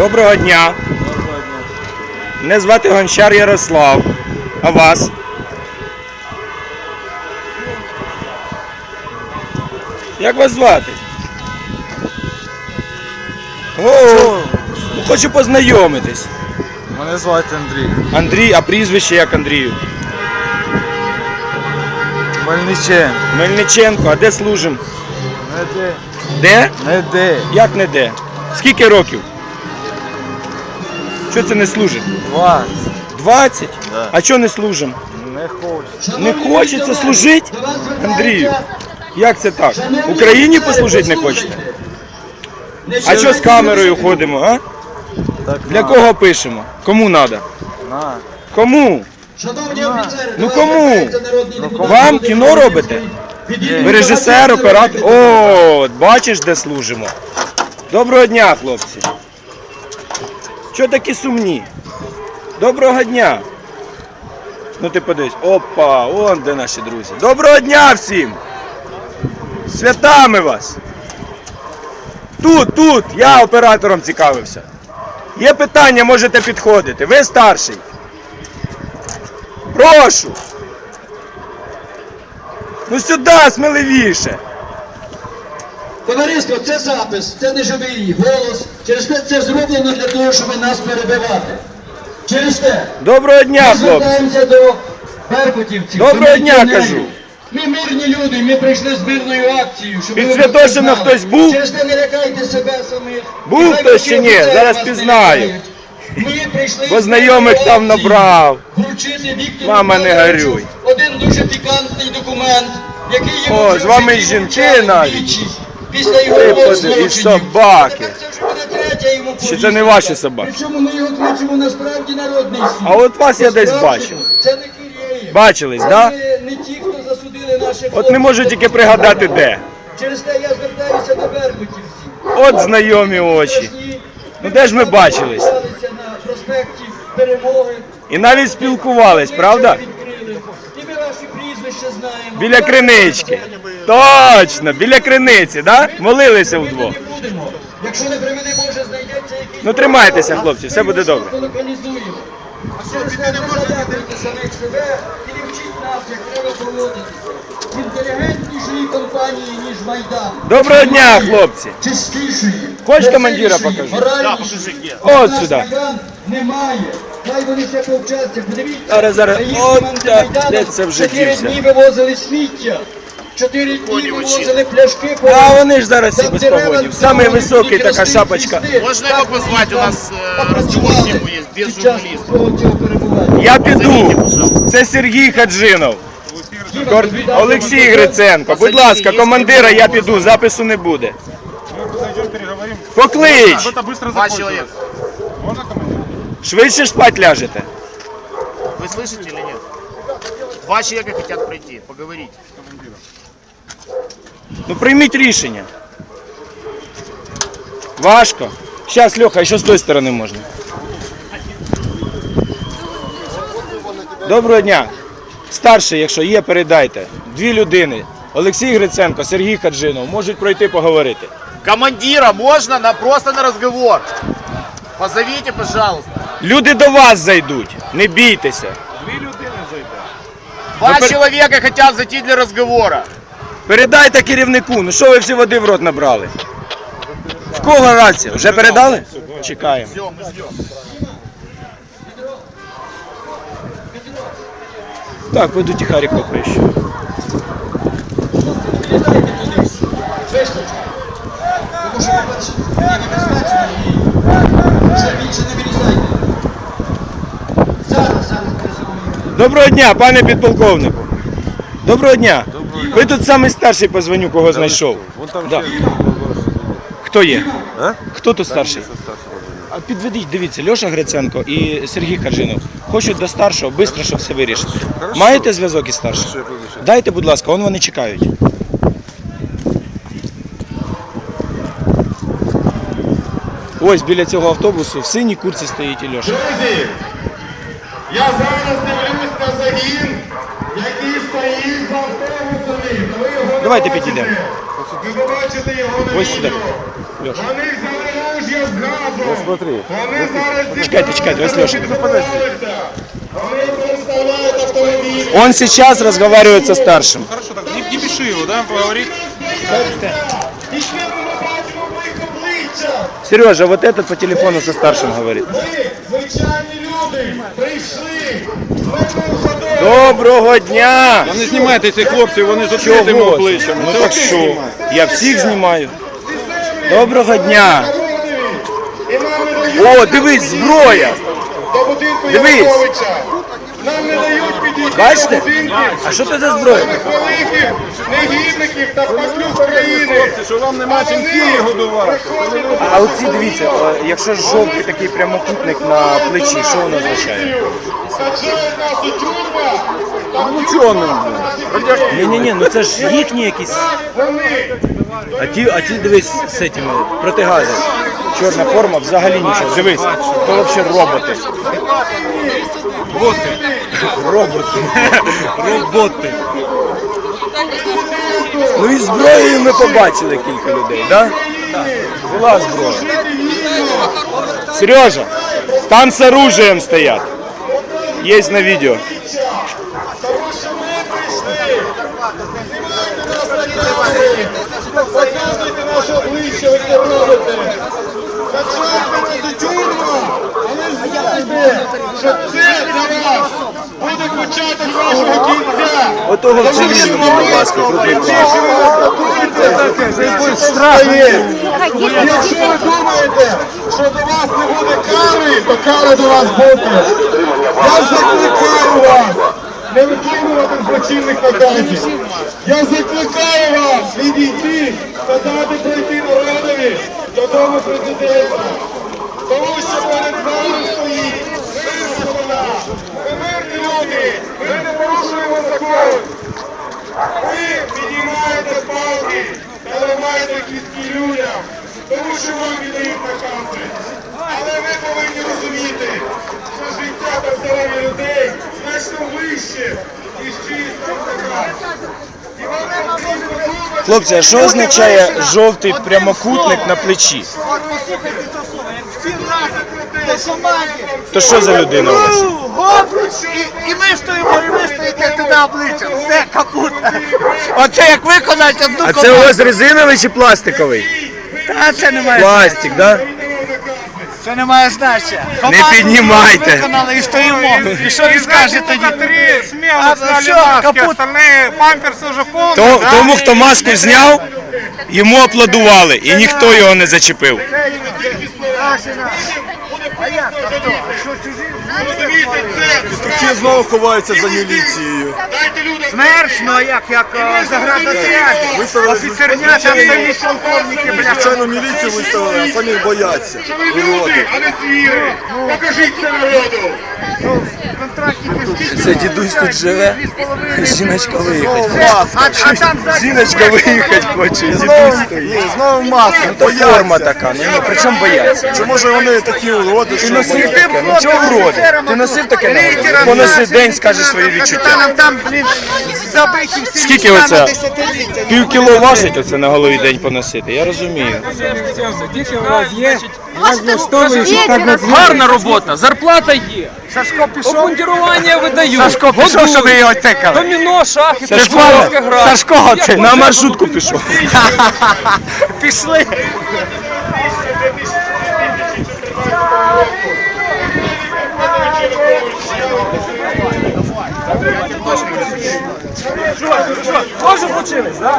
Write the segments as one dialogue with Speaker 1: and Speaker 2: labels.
Speaker 1: Доброго дня.
Speaker 2: Доброго дня.
Speaker 1: Мене звати Гончар Ярослав. А вас? Як вас звати? О, хочу познайомитись.
Speaker 2: Мене звати Андрій.
Speaker 1: Андрій, а прізвище як Андрію?
Speaker 2: Мельничен.
Speaker 1: Мельниченко, а де служим?
Speaker 2: Не де.
Speaker 1: Де?
Speaker 2: Не де.
Speaker 1: Як не де? Скільки років? Що це не служить?
Speaker 2: 20.
Speaker 1: 20?
Speaker 2: Да.
Speaker 1: А чого не служимо?
Speaker 2: Не хочу.
Speaker 1: Не хочеться служити? Андрію, як це так? Україні послужити не хочете? А що з камерою ходимо, а?
Speaker 2: Так
Speaker 1: Для
Speaker 2: на.
Speaker 1: кого пишемо? Кому треба?
Speaker 2: На.
Speaker 1: Кому?
Speaker 3: Шановні офіцери,
Speaker 1: Ну кому?
Speaker 3: депутат
Speaker 1: Вам кіно робите? Ви режисер, оператор. О, бачиш, де служимо. Доброго дня, хлопці. Чого такі сумні? Доброго дня. Ну ти подивись. Опа, он де наші друзі. Доброго дня всім! Святами вас! Тут, тут, я оператором цікавився. Є питання, можете підходити. Ви старший. Прошу. Ну сюди, сміливіше.
Speaker 3: Товариство, це запис, це не живий голос. Через те це зроблено для того, щоб нас перебивати. Через те
Speaker 1: Доброго дня,
Speaker 3: ми
Speaker 1: хлопці.
Speaker 3: звертаємося до беркутівців.
Speaker 1: Доброго
Speaker 3: до
Speaker 1: дня, кажу.
Speaker 3: Ми мирні люди, ми прийшли з мирною акцією. Щоб
Speaker 1: Під
Speaker 3: ви знали.
Speaker 1: хтось був?
Speaker 3: Через те не лякайте себе самих.
Speaker 1: Був
Speaker 3: Нехай
Speaker 1: хтось чи ні? Зараз
Speaker 3: вас не
Speaker 1: пізнаю.
Speaker 3: лякають. Ми прийшли
Speaker 1: Бо
Speaker 3: з
Speaker 1: знайомих
Speaker 3: мирною
Speaker 1: там
Speaker 3: акцією
Speaker 1: набрав.
Speaker 3: Вручити Віктору
Speaker 1: Мама, не горюй.
Speaker 3: Один дуже пікантний документ, який йому
Speaker 1: О, з вами жінки навіть.
Speaker 3: Після його
Speaker 1: Ти
Speaker 3: двох
Speaker 1: і
Speaker 3: злочинів.
Speaker 1: собаки.
Speaker 3: Тепер це вже буде третя йому
Speaker 1: Чи це
Speaker 3: повістка.
Speaker 1: не ваші собаки?
Speaker 3: Причому ми його кличемо насправді народний суд.
Speaker 1: А от вас я десь бачив.
Speaker 3: Це не Кирєєв.
Speaker 1: Бачились,
Speaker 3: Це
Speaker 1: да?
Speaker 3: не, не ті, хто засудили наших
Speaker 1: От не можу тільки пригадати де.
Speaker 3: Через те я звертаюся до беркутівців.
Speaker 1: От знайомі очі. Ну, де ж ми бачились?
Speaker 3: На проспекті Перемоги.
Speaker 1: І навіть спілкувались, правда?
Speaker 3: Відкрили. І ми ваші прізвища знаємо.
Speaker 1: Біля кринички. Точно, біля криниці, да? Молилися вдвох.
Speaker 3: Якщо не приведе Боже, знайдеться якийсь...
Speaker 1: Ну тримайтеся, хлопці, все буде добре.
Speaker 3: А через те не залякуйте самих себе і не вчіть нас, як треба поводитися. Інтелігентнішої компанії, ніж Майдан.
Speaker 1: Доброго дня, хлопці.
Speaker 3: Чистішої.
Speaker 1: Хоч командира покажу?
Speaker 3: моральнішої.
Speaker 1: От сюди.
Speaker 3: Майдан немає. Хай вони ще повчаться. Подивіться.
Speaker 1: Зараз, зараз.
Speaker 3: на
Speaker 1: От
Speaker 3: Майдану
Speaker 1: де це вже
Speaker 3: Чотири дні вивозили сміття. Чотири дні вивозили пляшки. по
Speaker 1: А
Speaker 3: вулиці.
Speaker 1: вони ж зараз всі
Speaker 3: За
Speaker 1: без
Speaker 3: дерева
Speaker 1: погонів.
Speaker 3: взяли,
Speaker 1: Самий
Speaker 3: будуть
Speaker 1: високий така
Speaker 3: рости
Speaker 1: шапочка.
Speaker 3: цвісти.
Speaker 4: Можна
Speaker 3: Так
Speaker 4: його
Speaker 3: вони
Speaker 4: позвати? У
Speaker 3: там
Speaker 4: нас, е,
Speaker 3: попрацювали
Speaker 4: розговор з ним є, без
Speaker 3: під час
Speaker 4: журналістів.
Speaker 3: свого цього перебування.
Speaker 1: Я піду. Це Сергій Хаджинов. Кор- Олексій Гриценко. Будь ласка, командира, я піду, запису не буде.
Speaker 5: Зайдем, переговорим.
Speaker 1: Поклич!
Speaker 5: Что-то быстро
Speaker 4: Два
Speaker 5: закончилось.
Speaker 4: человека.
Speaker 5: Можно командир?
Speaker 1: Швидше спать ляжете.
Speaker 4: Вы слышите или нет? Два человека хотят пройти, поговорить.
Speaker 1: Ну прийміть рішення. Важко. Зараз, Льоха, ще з тої сторони можна. Доброго дня. Старший, якщо є, передайте. Дві людини. Олексій Гриценко, Сергій Хаджинов можуть пройти поговорити.
Speaker 4: Командира можно на, просто на разговор. Позовите, пожалуйста.
Speaker 1: Люди до вас зайдуть. Не бійтеся.
Speaker 4: Два
Speaker 1: пер-
Speaker 4: человека хотят зайти для разговора.
Speaker 1: Передайте керівнику. Ну що ви всі води в рот набрали? В кого рація? Вже передали? Чекаємо.
Speaker 4: Все, мы ждем.
Speaker 1: Так, пойду тихарі.
Speaker 3: Вистачить. Тому що, по-перше, мені небезпечно і вже більше не вилізайте. Зараз, зараз перезовую.
Speaker 1: Доброго дня, пане підполковнику. Доброго дня. Ви тут самий старший позвоню, кого знайшов.
Speaker 2: Вон там
Speaker 1: Да.
Speaker 2: ще
Speaker 1: Хто є?
Speaker 2: А?
Speaker 1: Хто тут старший? А підведіть, дивіться, Льоша Гриценко і Сергій Хаджинов. Хочуть до старшого, швидко, щоб все вирішити.
Speaker 2: Хорошо.
Speaker 1: Маєте зв'язок із старшим?
Speaker 2: Що я прізвище?
Speaker 1: Дайте, будь ласка, он вони чекають. Ось біля цього автобусу в синій курці стоїть і Льоша.
Speaker 6: Друзі, я зараз дивлюсь на загін, який стоїть за автобусами. Ви його не
Speaker 1: Давайте
Speaker 6: бачите.
Speaker 1: підійдемо.
Speaker 6: Ви побачите його на
Speaker 1: Ось сюди.
Speaker 6: відео.
Speaker 1: Льоша.
Speaker 6: Вони взяли також є з газом.
Speaker 2: Смотри.
Speaker 6: Вони зараз
Speaker 1: Чекайте, чекайте, ось Леша.
Speaker 6: Вони представляють автомобілі.
Speaker 1: Он сейчас разговаривает со старшим.
Speaker 5: Хорошо, так не, не пиши его, да, поговорить.
Speaker 1: Сережа, вот этот по телефону со старшим говорит.
Speaker 6: Ми, звичайні люди, прийшли з мирною ходою.
Speaker 1: Доброго дня!
Speaker 5: Та не знімайте цих хлопців, вони з
Speaker 1: Чого?
Speaker 5: відкритими обличчями.
Speaker 1: Ну
Speaker 5: Це
Speaker 1: так що? Я всіх знімаю. Доброго дня! О, дивись, зброя! Дивись.
Speaker 6: Нам не дають підійти
Speaker 1: Бачите? А що це за зброя?
Speaker 6: Самих великих негідників та патлюк країни.
Speaker 5: Що вам нема чим сім'ї годувати.
Speaker 1: А оці дивіться, е, якщо жовтий такий прямокутник на плечі, що воно означає?
Speaker 6: Саджають нас у тюрма.
Speaker 5: Ну чого?
Speaker 1: Ні, ні, ні, ну це ж їхні якісь.
Speaker 6: Вони
Speaker 1: А ті, а ті дивись з цими протигази. Чорна форма взагалі нічого. Дивись, то взагалі роботи. Роботи. Роботи. Роботи. Ну і зброєю ми побачили кілька людей, так? Була зброя. Сережа, там з оружием стоять. Є на відео.
Speaker 6: Показуйте наше обличчя, ви це робите. Саджаєте нас у тюрму. Але знайте, що це для вас буде початок вашого кінця.
Speaker 1: Отого в цивільному, будь ласка, план.
Speaker 6: Якщо ви думаєте, що до вас не буде кари, то кара до вас буде. Я закликаю вас не виконувати злочинних наказів. Я закликаю вас відійти та дати пройти народові додому президента. Тому що перед вами стоїть мирна вона. Ми мирні люди, ми не порушуємо закон. Ви піднімаєте палки та ламаєте кістки людям, тому що вам віддають накази. Але ви повинні розуміти, що життя та здоров'я людей значно вище, ніж чиїсь там наказ.
Speaker 1: Хлопці, а що означає жовтий прямокутник на плечі? То що за людина у вас?
Speaker 7: І ми стоїмо, і ви стоїте туди обличчя. Все, капут. Оце як виконати одну
Speaker 1: А це у вас резиновий чи пластиковий?
Speaker 7: А це не має
Speaker 1: Пластик, да?
Speaker 7: це не має значення.
Speaker 1: Не
Speaker 7: Команду
Speaker 1: піднімайте.
Speaker 7: Виконали і стоїмо. І що він скаже тоді?
Speaker 5: Три смело
Speaker 7: А,
Speaker 5: сняли
Speaker 7: всё,
Speaker 5: маски,
Speaker 7: капут.
Speaker 5: остальные памперсы уже полные.
Speaker 1: То,
Speaker 5: да?
Speaker 1: тому, хто маску зняв, йому аплодували, і ніхто його не зачепив.
Speaker 2: Ті знову ховаються за міліцією.
Speaker 7: ну як, як заградотряд. Офіцерня, там самі полковники, бля.
Speaker 2: Звичайно, міліцію виставили, а самі бояться.
Speaker 6: що ви люди, а не звіри. Покажіть це народу.
Speaker 1: Це дідусь тут живе, жіночка виїхати. Жіночка виїхати хоче, і дідусь стоїть.
Speaker 2: знову маска,
Speaker 1: То форма така, ну при чому бояться?
Speaker 2: Чому ж вони такі уроди,
Speaker 1: Ти
Speaker 2: що
Speaker 1: носив таке, ну чого вроди? Ти носив таке на? Поноси день, скажеш свої відчуття. Скільки оце? Пів кіло важить оце на голові день поносити, я розумію.
Speaker 8: Гарна робота, зарплата є.
Speaker 7: Сашко пішов.
Speaker 8: Обмундірування видають.
Speaker 7: Сашко пішов,
Speaker 8: годують.
Speaker 7: ми його тикали.
Speaker 8: Доміно, шахи,
Speaker 1: Сашко,
Speaker 8: футболська гра.
Speaker 7: Сашко, це
Speaker 1: На маршрутку пішов.
Speaker 7: пішли.
Speaker 8: Що ж случилось, да?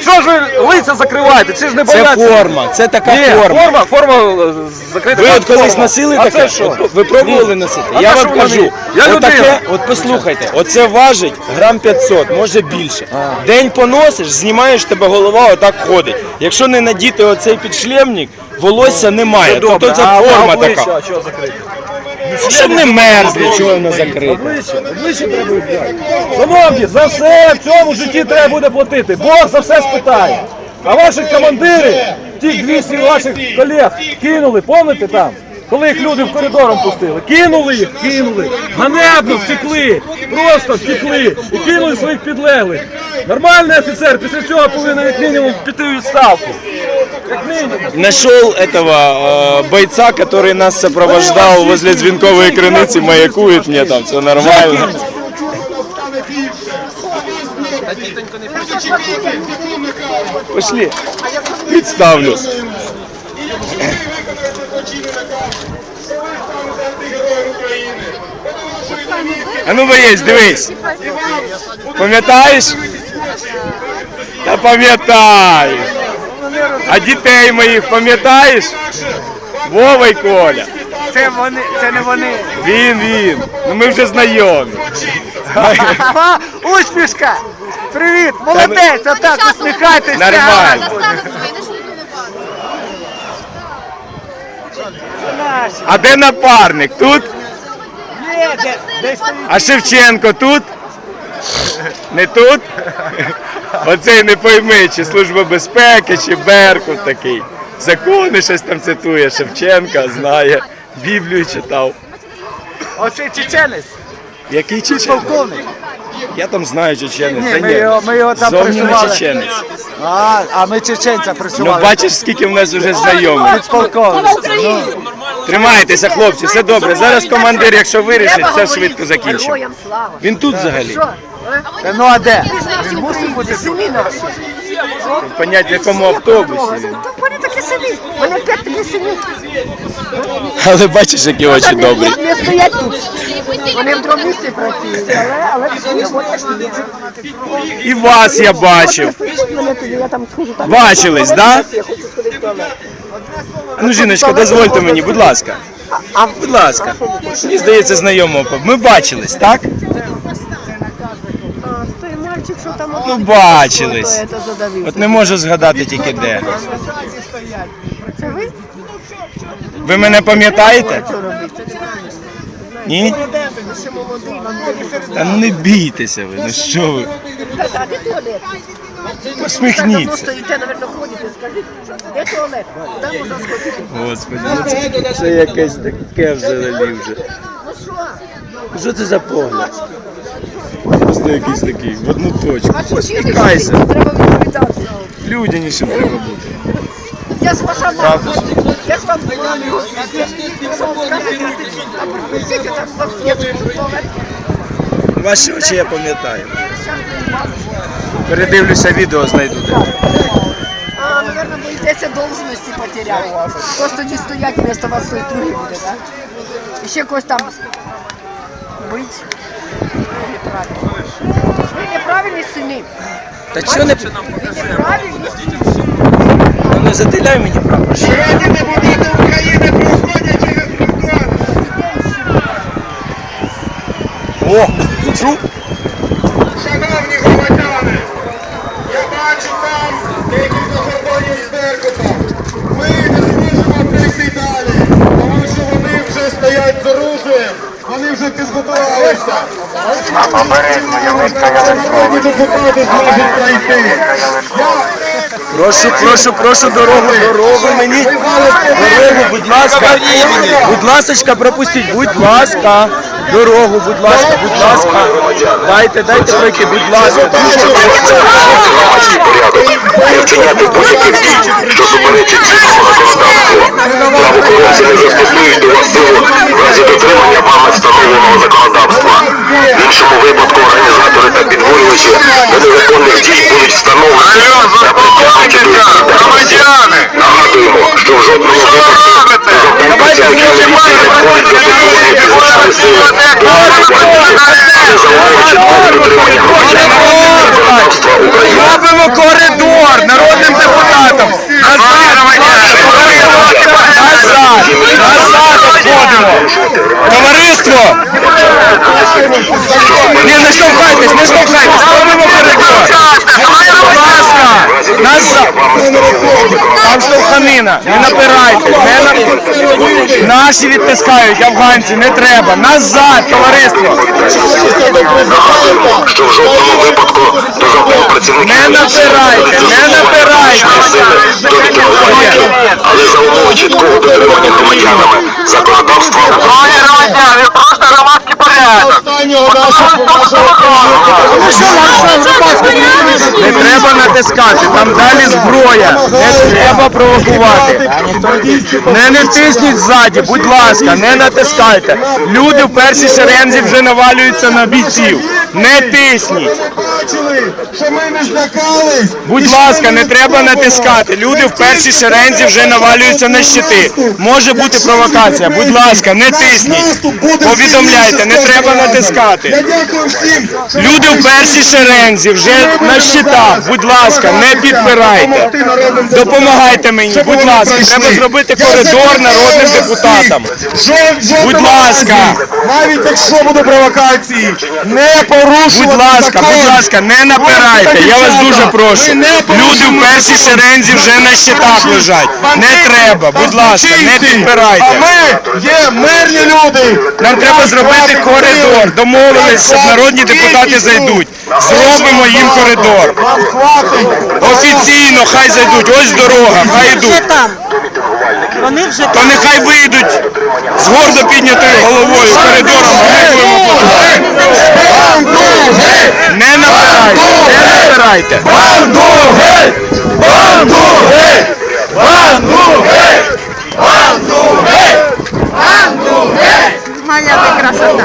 Speaker 8: Що ж ви лиця закриваєте? Це ж не
Speaker 1: Це
Speaker 8: бояться.
Speaker 1: форма, це така
Speaker 8: Ні,
Speaker 1: форма.
Speaker 8: форма, форма е, закрита.
Speaker 1: Ви от колись носили
Speaker 8: А
Speaker 1: таке?
Speaker 8: що?
Speaker 1: От ви пробували носити?
Speaker 8: А
Speaker 1: Я вам
Speaker 8: що
Speaker 1: кажу.
Speaker 8: Я
Speaker 1: отаке, от послухайте, оце важить грам 500, може більше. День поносиш, знімаєш, тебе голова отак ходить. Якщо не надіти оцей підшлемник, волосся немає. Тобто це
Speaker 8: А
Speaker 1: форма
Speaker 8: обличчя,
Speaker 1: така.
Speaker 8: а чого закрите?
Speaker 1: Щоб не мерзли, чого воно закрите.
Speaker 8: Обличчя, обличчя треба взяти. Шановні, за все в цьому житті треба буде платити. Бог за все спитає. А ваші командири, ті 200 ваших колег кинули, помните там? Коли їх люди в коридором пустили, кинули їх, кинули, ганебно втекли, просто втекли і кинули своїх підлеглих. Нормальний офіцер після цього повинен як мінімум піти у відставку. Як мінімум.
Speaker 1: Нашел этого э, бойца, который нас сопровождал возле Звенковой крыныцы, маякует мне там, все нормально. Пошли, представлю. А ну боєць, дивись. Пам'ятаєш? Та пам'ятаєш. А дітей моїх пам'ятаєш? Вова й Коля.
Speaker 7: Це вони, це не вони.
Speaker 1: Він, він. Ну ми вже знайомі.
Speaker 7: Усмішка! Привіт, молодець, отак усміхайтесь.
Speaker 1: Нормально. А де напарник? Тут? А Шевченко тут? Не тут? Оцей не пойми, чи служба безпеки, чи Беркут такий. Закони щось там цитує. Шевченка знає, Біблію читав.
Speaker 7: Оцей чеченець,
Speaker 1: Який чеченець?
Speaker 7: полковник.
Speaker 1: Я там знаю чеченець.
Speaker 7: Ні,
Speaker 1: Та
Speaker 7: ми його- ми його там
Speaker 1: зовні не
Speaker 7: присували.
Speaker 1: чеченець.
Speaker 7: А, а ми чеченця
Speaker 1: Ну
Speaker 7: присували.
Speaker 1: бачиш, скільки в нас вже знайомих.
Speaker 7: Підполковник.
Speaker 1: Тримайтеся, хлопці, все добре. Зараз командир, якщо вирішить, все швидко закінчимо.
Speaker 9: Героям слава.
Speaker 1: Він тут взагалі.
Speaker 7: Та Ну а де?
Speaker 9: Він мусить бути наші.
Speaker 1: Понять, в якому автобусі. він.
Speaker 9: Вони такі сини. Вони п'ять такі сини.
Speaker 1: Але бачиш, які очі добрі.
Speaker 9: не стоять тут. Вони в другому місці працюють, але, але вони такі є.
Speaker 1: І вас я бачив.
Speaker 9: Пишуть мене туди, я там схожу. там.
Speaker 1: Бачились, да?
Speaker 9: Я хочу сходити в туалет.
Speaker 1: Ну, жіночка, дозвольте мені, будь ласка.
Speaker 9: А
Speaker 1: Будь ласка. Мені здається, знайомого. Ми бачились, так?
Speaker 9: Той мальчик, що там
Speaker 1: Ну, бачились.
Speaker 9: Хто це задавив?
Speaker 1: От не можу згадати тільки де.
Speaker 9: Це ви?
Speaker 1: Ви мене пам'ятаєте?
Speaker 9: Що?
Speaker 1: Ні?
Speaker 9: Ви
Speaker 1: Та ну не бійтеся ви, ну що ви?
Speaker 9: А де туалет? Давно
Speaker 1: Посміхніться.
Speaker 9: стоїте, напевно, ходите, скажіть, де туалет? Там можна сходити.
Speaker 1: Господи, ну це, це якесь таке взагалі вже.
Speaker 9: Ну що?
Speaker 1: Що це за погляд? Просто якийсь такий, в одну точку.
Speaker 9: Ваші
Speaker 1: Посміхайся.
Speaker 9: Треба відповідати.
Speaker 1: Людянішим треба бути.
Speaker 9: Я ваша мама. Я ж вам говорю. Що? А.
Speaker 1: Ваші очі я пам'ятаю. Передивлюся відео, знайду.
Speaker 9: А, наверное, боїтеся должності потеряти. Хтось тоді стоять вместо вас той другий буде, так? І ще когось там бить. Ви неправильні. Ви неправильні сини.
Speaker 1: Та чого не,
Speaker 9: Ви неправильні сини.
Speaker 1: ну, не затиляй мені прапор? О, чув?
Speaker 6: Шановні громадяни, я бачу там декілька кордонів з Беркутом. Ми не зможемо прийти далі, тому що вони вже стоять з оружием, вони вже підготувалися. Народні депутати зможуть пройти.
Speaker 1: Прошу, прошу, прошу дорогу, дорогу мені. Дорогу, будь ласка. Будь ласочка, пропустіть, будь ласка. Дорогу, будь ласка, будь ласка. Дайте, дайте пройти, будь ласка.
Speaker 10: громадський порядок не вчиняти будь-яких дій, що суперечить чинному законодавству. Правоохоронці не застосують до вас силу в разі дотримання вами встановленого законодавства. В іншому випадку організатори та підбурювачі до незаконних дій будуть встановлені та притягнуті до відповідальності. Нагадуємо, що в жодному випадку не входить застосування. Не дотримання громадянами законодавства України.
Speaker 1: Робимо коридор народним депутатам. Назад, назад, обходимо. Товариство! Не, не штовхайтесь, не штовхайтесь, Там штовханина. Не напирайте. Не на... Наші відтискають, афганці, не треба. Назад, товариство.
Speaker 10: Що в жодному випадку до жодного працівника
Speaker 1: не напирайте, не напирайте.
Speaker 10: Але за умови чіткого дотримання громадянами законодавства. Громадяни, просто громадський порядок.
Speaker 1: Останнього нашого треба натискати, там далі зброя, не треба провокувати. Не не тисніть ззаді, будь ласка, не натискайте. Люди в першій шерензі вже навалюються на бійців. Не тисніть.
Speaker 6: Не.
Speaker 1: Будь ласка, не треба натискати. Люди в першій шерензі вже навалюються на щити. Може бути провокація. Будь ласка, не тисніть. Повідомляйте, не треба натискати. Люди в першій шерензі вже на щитах. Будь ласка, не підпирайте. Допомагайте мені, будь ласка. Треба зробити коридор народним депутатам. Будь ласка.
Speaker 6: Навіть якщо буде провокації, не порушувати
Speaker 1: Будь ласка, будь ласка, не напирайте. Я вас дуже прошу. Люди в першій шерензі вже на щитах лежать. Не треба, будь ласка, не
Speaker 6: А
Speaker 1: підпирайте.
Speaker 6: ми є мирні люди.
Speaker 1: Нам треба зробити коридор. Домовились, щоб народні депутати зайдуть. Зробимо їм коридор.
Speaker 6: Вам хватить.
Speaker 1: Офіційно хай зайдуть. Ось дорога, хай йдуть.
Speaker 11: там. Вони вже
Speaker 1: То нехай вийдуть з гордо піднятою головою коридором. Не напирайте, не напирайте.
Speaker 11: моя ти красота.